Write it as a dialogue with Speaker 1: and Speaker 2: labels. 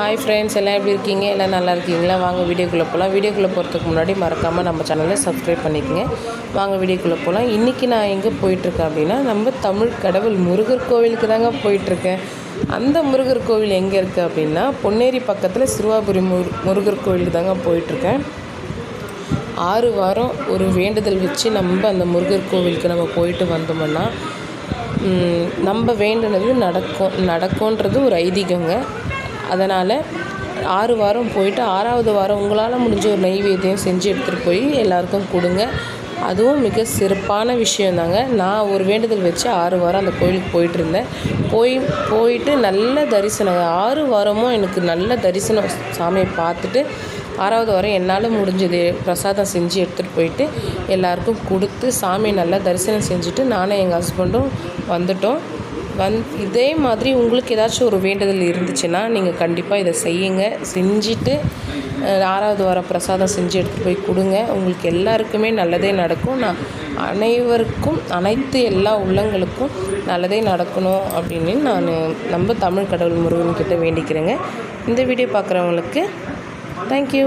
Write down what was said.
Speaker 1: Hi friends எல்லாம் எப்படி இருக்கீங்க? எல்லாம் நல்லா இருக்கீங்களா? வாங்க வீடியோக்குள்ளே போகலாம் வீடியோக்குள்ளே போகிறதுக்கு முன்னாடி மறக்காமல் நம்ம சேனலை சப்ஸ்கிரைப் பண்ணிக்கோங்க. வாங்க வீடியோக்குள்ளே போகலாம் இன்றைக்கி நான் எங்கே போயிட்டுருக்கேன் அப்படின்னா நம்ம தமிழ் கடவுள் முருகர் கோவிலுக்கு தாங்க போயிட்டுருக்கேன். அந்த முருகர் கோவில் எங்கே இருக்குது அப்படின்னா பொன்னேரி பக்கத்தில் சிறுவாபுரி முரு முருகர் கோவிலுக்கு தாங்க போயிட்டுருக்கேன். ஆறு வாரம் ஒரு வேண்டுதல் வச்சு நம்ம அந்த முருகர் கோவிலுக்கு நம்ம போயிட்டு வந்தோம்னா நம்ம வேண்டுனது நடக்கும் நடக்கும்ன்றது ஒரு ஐதீகங்க. அதனால் ஆறு வாரம் போயிட்டு ஆறாவது வாரம் உங்களால் முடிஞ்ச ஒரு நெய்வேத்தியம் செஞ்சு எடுத்துகிட்டு போய் எல்லாருக்கும் கொடுங்க. அதுவும் மிக சிறப்பான விஷயந்தாங்க. நான் ஒரு வேண்டுதல் வச்சு ஆறு வாரம் அந்த கோயிலுக்கு போயிட்டு இருந்தேன் போய் போயிட்டு நல்ல தரிசனம் ஆறு வாரமும் எனக்கு நல்ல தரிசனம் சாமியை பார்த்துட்டு ஆறாவது வாரம் என்னால் முடிஞ்சது பிரசாதம் செஞ்சு எடுத்துகிட்டு போயிட்டு எல்லாருக்கும் கொடுத்து சாமியை நல்லா தரிசனம் செஞ்சுட்டு நானும் எங்கள் ஹஸ்பண்டும் வந்துட்டோம். வந் இதே மாதிரி உங்களுக்கு ஏதாச்சும் ஒரு வேண்டுதல் இருந்துச்சுன்னா நீங்கள் கண்டிப்பாக இதை செய்யுங்க. செஞ்சுட்டு ஆறாவது வாரம் பிரசாதம் செஞ்சு எடுத்துகிட்டு போய் கொடுங்க. உங்களுக்கு எல்லாருக்குமே நல்லதே நடக்கும். நான் அனைவருக்கும் அனைத்து எல்லா உள்ளங்களுக்கும் நல்லதே நடக்கணும் அப்படின்னு நான் நம்ம தமிழ் கடவுள் முருகன் கிட்ட வேண்டிக்கிறேங்க. இந்த வீடியோ பார்க்குறவங்களுக்கு தேங்க்யூ